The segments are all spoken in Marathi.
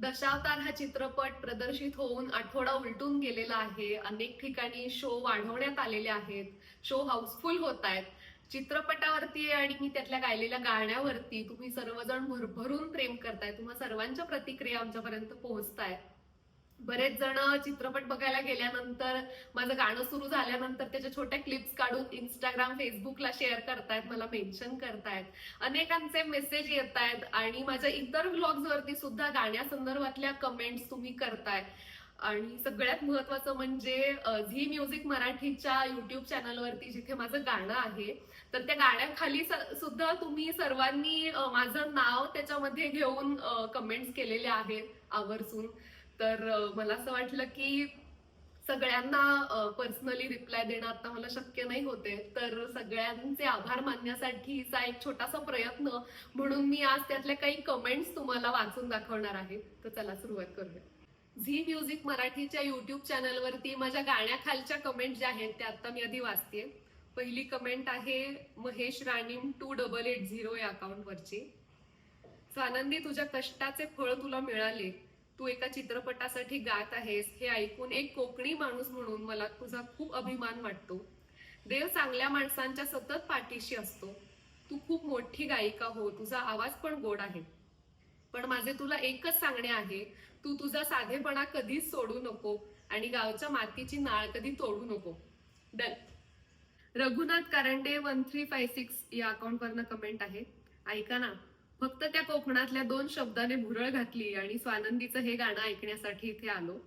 दशावतार हा चित्रपट प्रदर्शित होऊन आठवडा उलटून गेलेला आहे. अनेक ठिकाणी शो वाढवण्यात आलेले आहेत. शो हाऊसफुल होत आहेत. चित्रपटावरती आणि मी त्यातल्या गायलेल्या गाण्यावरती तुम्ही सर्वजण भरभरून प्रेम करताय. तुम्हा सर्वांच्या प्रतिक्रिया आमच्यापर्यंत पोहोचतायत. बरेच जण चित्रपट बघायला गेल्यानंतर माझं गाणं सुरू झाल्यानंतर त्याच्या छोट्या क्लिप्स काढून इंस्टाग्राम फेसबुकला शेअर करतायत मला मेन्शन करतायत. अनेकांचे मेसेज येत आहेत आणि माझ्या इतर व्लॉग्स वरती सुद्धा गाण्यासंदर्भातल्या कमेंट्स तुम्ही करताय. आणि सगळ्यात महत्वाचं म्हणजे झी म्युझिक मराठीच्या युट्यूब चॅनलवरती जिथे माझं गाणं आहे तर त्या गाण्याखाली सुद्धा तुम्ही सर्वांनी माझं नाव त्याच्यामध्ये घेऊन कमेंट्स केलेले आहेत आवर्जून. तर मला असं वाटलं की सगळ्यांना पर्सनली रिप्लाय देणं आता मला शक्य नाही होते. तर सगळ्यांचे आभार मानण्यासाठीचा एक छोटासा प्रयत्न म्हणून मी आज त्यातल्या काही कमेंट्स तुम्हाला वाचून दाखवणार आहे. तर चला सुरुवात करूया. झी म्युझिक मराठीच्या युट्यूब चॅनलवरती माझ्या गाण्याखालच्या कमेंट ज्या आहेत त्या आता मी आधी वाचते पहिली कमेंट आहे Mahesh Ranim two double eight zero या अकाउंटवरची स्वानंदी तुझ्या कष्टाचे फळ तुला मिळाले. तू एका चित्रपटासाठी गात आहेस हे ऐकून एक कोकणी माणूस म्हणून मला तुझा खूप अभिमान वाटतो. देव चांगल्या माणसांच्या सतत पाठीशी असतो. तू खूप मोठी गायिका हो तुझा आवाज पण गोड आहे. पण माझे तुला एकच सांगणे आहे तू तुझा साधेपणा कधीच सोडू नको आणि गावच्या मातीची नाळ कधी तोडू नको. Done. Raghunath Karande one three five six या अकाउंटवरनं कमेंट आहे. ऐका ना. फक्त त्या कोकणातल्या दोन शब्दाने भुरळ घातली आणि स्वानंदीचं हे गाणं ऐकण्यासाठी इथे आलो.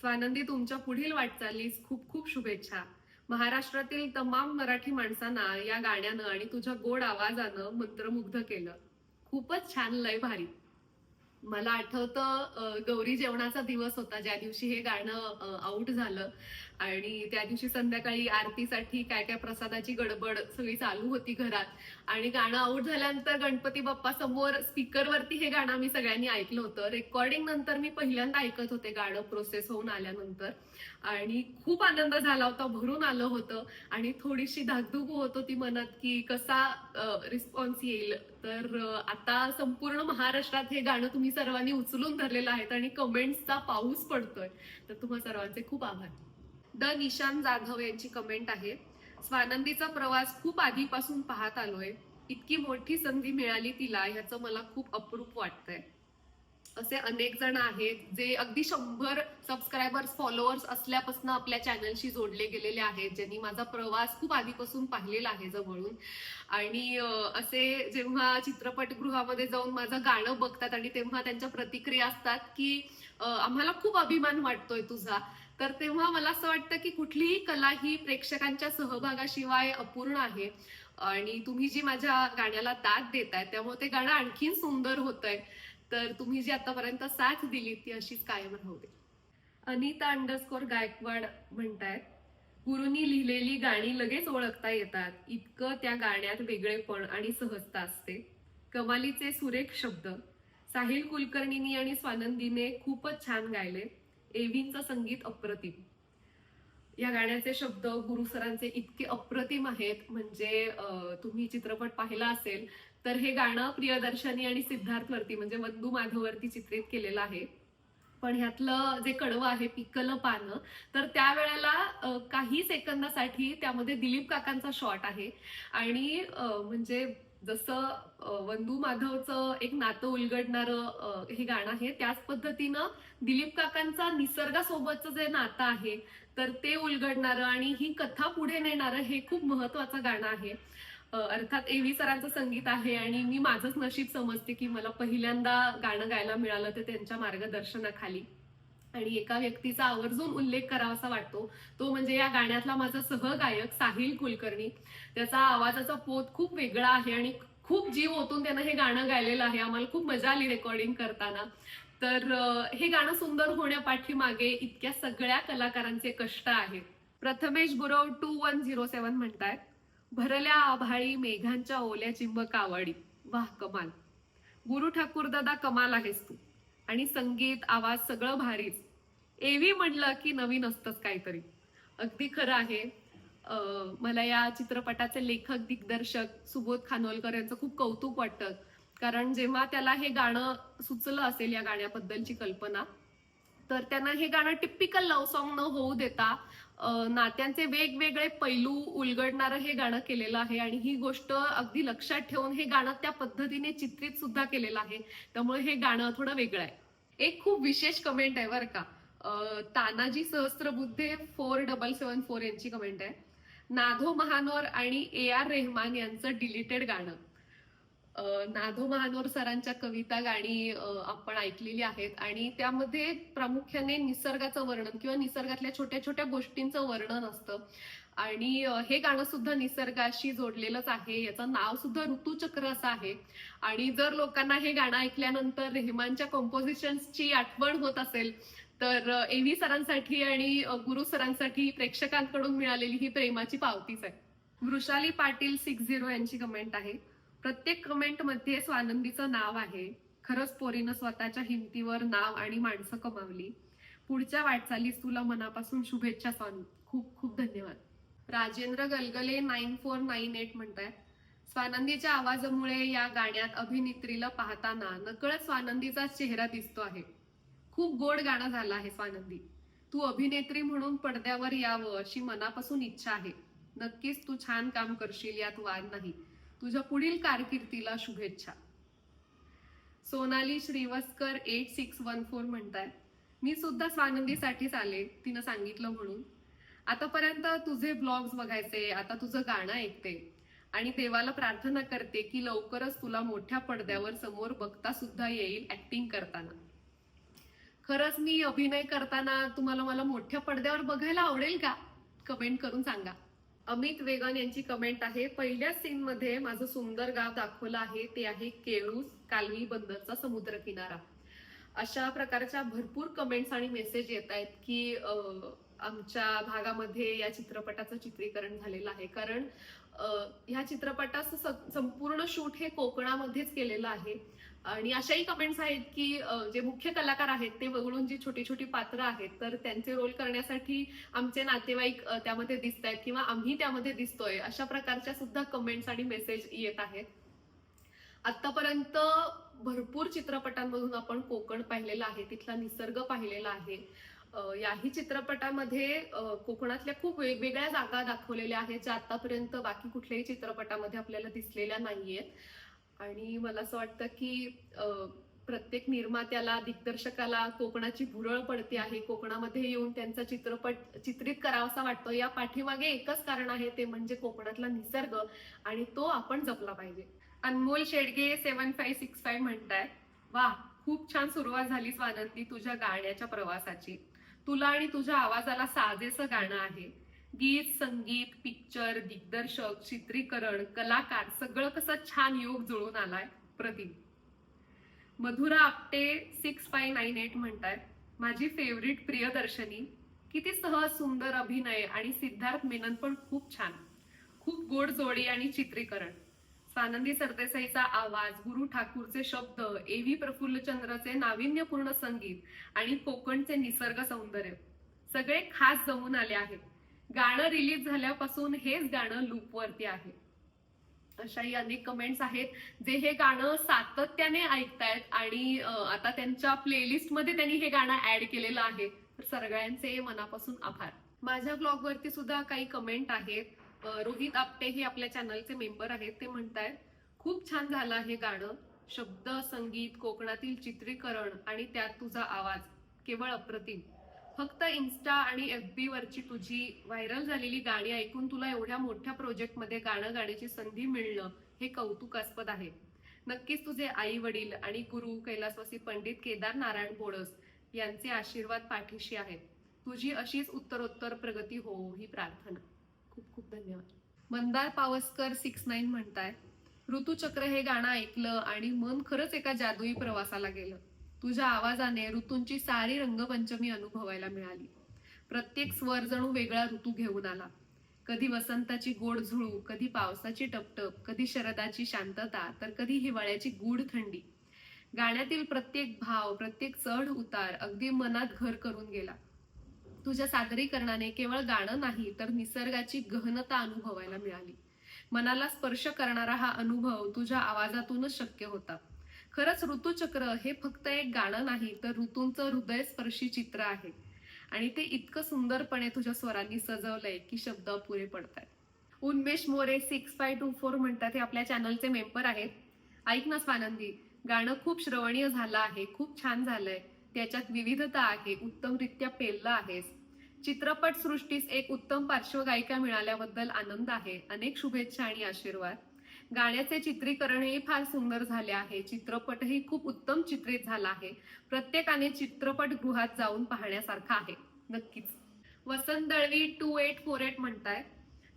स्वानंदी तुमच्या पुढील वाटचालीस खूप खूप शुभेच्छा. महाराष्ट्रातील तमाम मराठी माणसांना या गाण्यानं आणि तुझ्या गोड आवाजानं मंत्रमुग्ध केलं. खूपच छान लय भारी. मला आठवतं गौरी जेवणाचा दिवस होता ज्या दिवशी हे गाणं आउट झालं. आणि त्या दिवशी संध्याकाळी आरतीसाठी काय काय प्रसादाची गडबड सगळी चालू होती घरात. आणि गाणं आऊट झाल्यानंतर गणपती बाप्पा समोर स्पीकरवरती हे गाणं मी सगळ्यांनी ऐकलं होतं. रेकॉर्डिंग नंतर मी पहिल्यांदा ऐकत होते गाणं प्रोसेस होऊन आल्यानंतर. आणि खूप आनंद झाला होता भरून आलं होतं. आणि थोडीशी धाकधूक होत होती मनात की कसा रिस्पॉन्स येईल. तर आता संपूर्ण महाराष्ट्रात हे गाणं तुम्ही सर्वांनी उचलून धरलेलं आहे आणि कमेंट्सचा पाऊस पडतोय. तर तुम्हा सर्वांचे खूप आभार. द निशान जाधव यांची कमेंट आहे. स्वानंदीचा प्रवास खूप आधीपासून पाहत आलोय. इतकी मोठी संधी मिळाली तिला ह्याचं मला खूप अप्रूप वाटतंय. असे अनेक जण आहेत जे अगदी शंभर सबस्क्रायबर्स फॉलोअर्स असल्यापासून आपल्या चॅनलशी जोडले गेलेले आहेत ज्यांनी माझा प्रवास खूप आधीपासून पाहिलेला आहे जवळून. आणि असे जेव्हा चित्रपटगृहामध्ये जाऊन माझं गाणं बघतात आणि तेव्हा त्यांच्या प्रतिक्रिया असतात की आम्हाला खूप अभिमान वाटतोय तुझा. तर तेव्हा मला असं वाटतं की कुठलीही कला ही प्रेक्षकांच्या सहभागाशिवाय अपूर्ण आहे. आणि तुम्ही जी माझ्या गाण्याला दाद देताय त्यामुळे ते गाणं आणखीन सुंदर होतंय. तर तुम्ही जी आतापर्यंत साथ दिली ती अशीच कायम राहू दे. अनिता अंडरस्कोर गायकवाड म्हणतायत गुरुनी लिहिलेली गाणी लगेच ओळखता येतात. इतकं त्या गाण्यात वेगळेपण आणि सहजता असते. कमालीचे सुरेख शब्द साहिल कुलकर्णीनी आणि स्वानंदीने खूपच छान गायले एव्हींचं संगीत अप्रतिम. या गाण्याचे शब्द गुरुसरांचे इतके अप्रतिम आहेत म्हणजे तुम्ही चित्रपट पाहिला असेल तर हे गाणं प्रियदर्शनी आणि सिद्धार्थवरती म्हणजे मंदू माधववरती चित्रित केलेलं आहे. पण ह्यातलं जे कडवं आहे पिकलं पानं तर त्यावेळेला काही सेकंदासाठी त्यामध्ये दिलीप काकांचा शॉट आहे. आणि म्हणजे जसं वंदू माधवचं एक नातं उलगडणारं हे गाणं आहे त्याच पद्धतीनं दिलीप काकांचा निसर्गासोबतचं जे नातं आहे तर ते उलगडणारं आणि ही कथा पुढे नेणारं हे खूप महत्वाचं गाणं आहे. अर्थात ए व्ही सरांचं संगीत आहे आणि मी माझंच नशीब समजते की मला पहिल्यांदा गाणं गायला मिळालं ते त्यांच्या मार्गदर्शनाखाली. आणि एका व्यक्तीचा आवर्जून उल्लेख करावासा वाटतो. तो म्हणजे या गाण्यातला माझा सहगायक साहिल कुलकर्णी. त्याचा आवाजाचा पोत खूप वेगळा आहे आणि खूप जीव ओतून त्यानं हे गाणं गायलेलं आहे. आम्हाला खूप मजा आली रेकॉर्डिंग करताना. तर हे गाणं सुंदर होण्यापाठीमागे इतक्या सगळ्या कलाकारांचे कष्ट आहेत. Prathamesh Gurav two one zero seven म्हणतायत भरल्या आभाळी मेघांच्या ओल्या चिंब कावडी वाह कमाल. गुरु ठाकूर दादा कमाल आहेस तू. आणि संगीत आवाज सगळं भारीच. एव्ही म्हणलं की नवीन असतंच काहीतरी. अगदी खरं आहे. मला या चित्रपटाचे लेखक दिग्दर्शक सुबोध खानोलकर यांचं खूप कौतुक वाटतं. कारण जेव्हा त्याला हे गाणं सुचलं असेल या गाण्याबद्दलची कल्पना तर त्यांना हे गाणं टिपिकल लव्ह सॉन्ग न होऊ देता नात्यांचे वेगवेगळे पैलू उलगडणारं हे गाणं केलेलं आहे. आणि ही गोष्ट अगदी लक्षात ठेवून हे गाणं त्या पद्धतीने चित्रित सुद्धा केलेलं आहे. त्यामुळे हे गाणं थोडं वेगळं आहे. एक खूप विशेष कमेंट आहे बरं का. Tanaji Sahasrabuddhe four double seven four यांची कमेंट आहे. नाधो महानोर आणि ए आर रेहमान यांचं डिलीटेड गाणं. नाधो महानोर सरांच्या कविता गाणी आपण ऐकलेली आहेत. आणि त्यामध्ये प्रामुख्याने निसर्गाचं वर्णन किंवा निसर्गातल्या छोट्या छोट्या गोष्टींचं वर्णन असतं. आणि हे गाणं सुद्धा निसर्गाशी जोडलेलंच आहे. याचं नाव सुद्धा ऋतुचक्र असं आहे. आणि जर लोकांना हे गाणं ऐकल्यानंतर रेहमानच्या कॉम्पोजिशन्सची आठवण होत असेल तर एव्ही सरांसाठी आणि गुरु सरांसाठी प्रेक्षकांकडून मिळालेली ही प्रेमाची पावतीच आहे. वृषाली पाटील सिक्स झिरो यांची कमेंट आहे. प्रत्येक कमेंटमध्ये स्वानंदीचं नाव आहे. खरंच पोरीनं स्वतःच्या हिमतीवर नाव आणि माणसं कमावली. पुढच्या वाटचालीस तुला मनापासून शुभेच्छा स्वामी खूप खूप धन्यवाद. Rajendra Galgale nine four nine eight म्हणताय. स्वानंदीच्या आवाजामुळे या गाण्यात अभिनेत्रीला पाहताना नकळत स्वानंदीचा चेहरा दिसतो आहे. खूप गोड गाणं झालं आहे स्वानंदी. तू अभिनेत्री म्हणून पडद्यावर यावं अशी मनापासून इच्छा आहे. नक्कीच तू छान काम करशील यात वाद नाही. तुझ्या पुढील कारकिर्दीला शुभेच्छा. Sonali Shrivaskar eight six one four म्हणताय मी सुद्धा स्वानंदीसाठीच आले तिनं सांगितलं म्हणून. आतापर्यंत तुझे ब्लॉग्स बघायचे आता तुझं गाणं ऐकते. आणि देवाला प्रार्थना करते की लवकरच तुला मोठ्या पडद्यावर समोर बघता सुद्धा येईल ऍक्टिंग करताना. खरंच मी अभिनय करताना तुम्हाला मला मोठ्या पडद्यावर बघायला आवडेल का? कमेंट करून सांगा. अमित वेगन यांची कमेंट आहे पहिल्या सीन मध्ये माझं सुंदर गाव दाखवलं आहे ते आहे केळूस कालवी बंदरचा समुद्र किनारा. अशा प्रकारच्या भरपूर कमेंट्स आणि मेसेज येत आहेत की आमच्या भागामध्ये या चित्रपटाचं चित्रीकरण झालेलं आहे. कारण ह्या चित्रपटाचं स- संपूर्ण शूट हे कोकणामध्येच केलेलं आहे. आणि अशाही कमेंट्स आहेत की जे मुख्य कलाकार आहेत ते वगळून जी छोटी छोटी पात्र आहेत तर त्यांचे रोल करण्यासाठी आमचे नातेवाईक त्यामध्ये दिसत आहेत किंवा आम्ही त्यामध्ये दिसतोय अशा प्रकारच्या सुद्धा कमेंट्स आणि मेसेज येत आहेत. आतापर्यंत भरपूर चित्रपटांमधून आपण कोकण पाहिलेलं आहे तिथला निसर्ग पाहिलेला आहे. याही चित्रपटामध्ये कोकणातल्या खूप वेगवेगळ्या जागा दाखवलेल्या आहेत ज्या आतापर्यंत बाकी कुठल्याही चित्रपटामध्ये आपल्याला दिसलेल्या नाहीयेत. आणि मला असं वाटतं की प्रत्येक निर्मात्याला दिग्दर्शकाला कोकणाची भुरळ पडते आहे. कोकणामध्ये येऊन त्यांचा चित्रपट चित्रित करावासा वाटतो. या पाठीमागे एकच कारण आहे ते म्हणजे कोकणातला निसर्ग आणि तो आपण जपला पाहिजे. Anmol Shedge seven five six five म्हणताय. वा खूप छान सुरुवात झाली स्वानंदी तुझ्या गाण्याच्या प्रवासाची. तुला आणि तुझ्या आवाजाला साजेसं गाणं आहे. गीत संगीत पिक्चर दिग्दर्शक चित्रीकरण कलाकार सगळं कसं छान योग जुळून आलाय Pradeep Madhura Apte six five nine eight म्हणतायत माझी फेवरेट प्रियदर्शनी किती सहज सुंदर अभिनय आणि सिद्धार्थ मेनन पण खूप छान. खूप गोड जोडी आणि चित्रीकरण. स्वानंदी सरदेसाईचा आवाज गुरु ठाकूरचे शब्द एव्ही प्रफुल्लचंद्रचे नाविन्यपूर्ण संगीत आणि कोकणचे निसर्ग सौंदर्य सगळे खास जमून आले आहेत. गाणं रिलीज झाल्यापासून हेच गाणं लूपवरती आहे. अशाही अनेक कमेंट्स आहेत जे हे गाणं सातत्याने ऐकतायत आणि आता त्यांच्या प्लेलिस्टमध्ये त्यांनी हे गाणं ऍड केलेलं आहे. तर सगळ्यांचे मनापासून आभार. माझ्या ब्लॉगवरती सुद्धा काही कमेंट आहेत. रोहित आपटे हे आपल्या चॅनलचे मेंबर आहेत ते म्हणतायत खूप छान झालं हे गाणं. शब्द संगीत कोकणातील चित्रीकरण आणि त्यात तुझा आवाज. केवळ अप्रतिम. फक्त इन्स्टा आणि एफ बी वरची तुझी व्हायरल झालेली गाणी ऐकून तुला एवढ्या मोठ्या प्रोजेक्टमध्ये गाणं गाण्याची संधी मिळणं हे कौतुकास्पद आहे. नक्कीच तुझे आई वडील आणि गुरु कैलासवासी पंडित केदार नारायण बोडस यांचे आशीर्वाद पाठीशी आहेत. तुझी अशीच उत्तरोत्तर प्रगती हो ही प्रार्थना. खूप खूप धन्यवाद. मंदार पावसकर सिक्स नाईन म्हणताय ऋतुचक्र हे गाणं ऐकलं आणि मन खरंच एका जादुई प्रवासाला गेलं. तुझ्या आवाजाने ऋतूंची सारी रंगपंचमी अनुभवायला मिळाली. प्रत्येक स्वर जणू वेगळा ऋतू घेऊन आला. कधी वसंताची गोड झुळू कधी पावसाची टपटप कधी शरदाची शांतता तर कधी हिवाळ्याची गूढ थंडी. गाण्यातील प्रत्येक भाव प्रत्येक चढ उतार अगदी मनात घर करून गेला. तुझ्या सादरीकरणाने केवळ गाणं नाही तर निसर्गाची गहनता अनुभवायला मिळाली. मनाला स्पर्श करणारा हा अनुभव तुझ्या आवाजातूनच शक्य होता. खरंच ऋतुचक्र हे फक्त एक गाणं नाही तर ऋतूंचं हृदयस्पर्शी चित्र आहे. आणि ते इतकं सुंदरपणे तुझ्या स्वरांनी सजवलंय की शब्द अपुरे पडतात Unmesh More six five two four म्हणतात हे आपल्या चॅनलचे मेंबर आहेत. ऐक ना स्वानंदी गाणं खूप श्रवणीय झालं आहे खूप छान झालंय. त्याच्यात विविधता आहे उत्तमरित्या पेललं आहेस. चित्रपट सृष्टीस एक उत्तम पार्श्वगायिका मिळाल्याबद्दल आनंद आहे. अनेक शुभेच्छा आणि आशीर्वाद. गाण्याचे चित्रीकरणही फार सुंदर झाले आहे. चित्रपटही खूप उत्तम चित्रित झाला आहे. प्रत्येकाने चित्रपटगृहात जाऊन पाहण्यासारखा आहे. नक्कीच. Vasant Dalvi two eight four eight म्हणताय.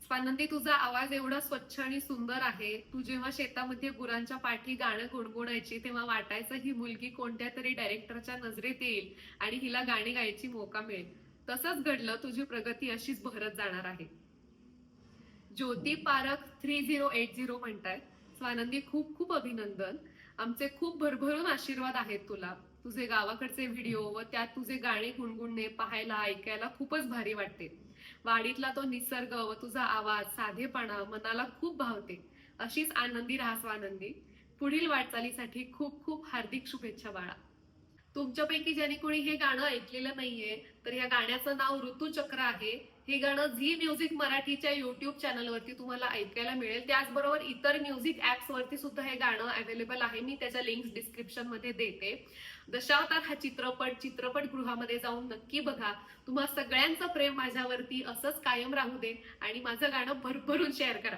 स्वानंदी तुझा आवाज एवढा स्वच्छ आणि सुंदर आहे. तू जेव्हा शेतामध्ये गुरांच्या पाठी गाणं गुणगुणायची तेव्हा वाटायचं ही मुलगी कोणत्या तरी डायरेक्टरच्या नजरेत येईल आणि हिला गाणी गायची मौका मिळेल. तसंच घडलं तुझी प्रगती अशीच भरत जाणार आहे. Jyoti Parakh three zero eight zero म्हणतायत. स्वानंदी खूप खूप अभिनंदन. आमचे खूप भरभरून आशीर्वाद आहेत तुला. तुझे गावाकडचे व्हिडिओ व त्यात तुझे गाणे गुणगुणणे पाहायला ऐकायला खूपच भारी वाटते. वाडीतला तो निसर्ग व तुझा आवाज साधेपणा मनाला खूप भावते. अशीच आनंदी राहा स्वानंदी. पुढील वाटचालीसाठी खूप खूप हार्दिक शुभेच्छा बाळा. तुमच्यापैकी ज्याने कोणी हे गाणं ऐकलेलं नाहीये तर या गाण्याचं नाव ऋतुचक्र आहे. हे गाणं झी म्युझिक मराठीच्या युट्यूब चॅनलवरती तुम्हाला ऐकायला मिळेल. त्याचबरोबर इतर म्युझिक ऍप्स वरती सुद्धा हे गाणं अवेलेबल आहे. मी त्याच्या लिंक्स डिस्क्रिप्शनमध्ये देते दशावतार हा चित्रपट चित्रपटगृहामध्ये जाऊन नक्की बघा. तुम्हा सगळ्यांचं प्रेम माझ्यावरती असंच कायम राहू दे आणि माझं गाणं भरभरून शेअर करा.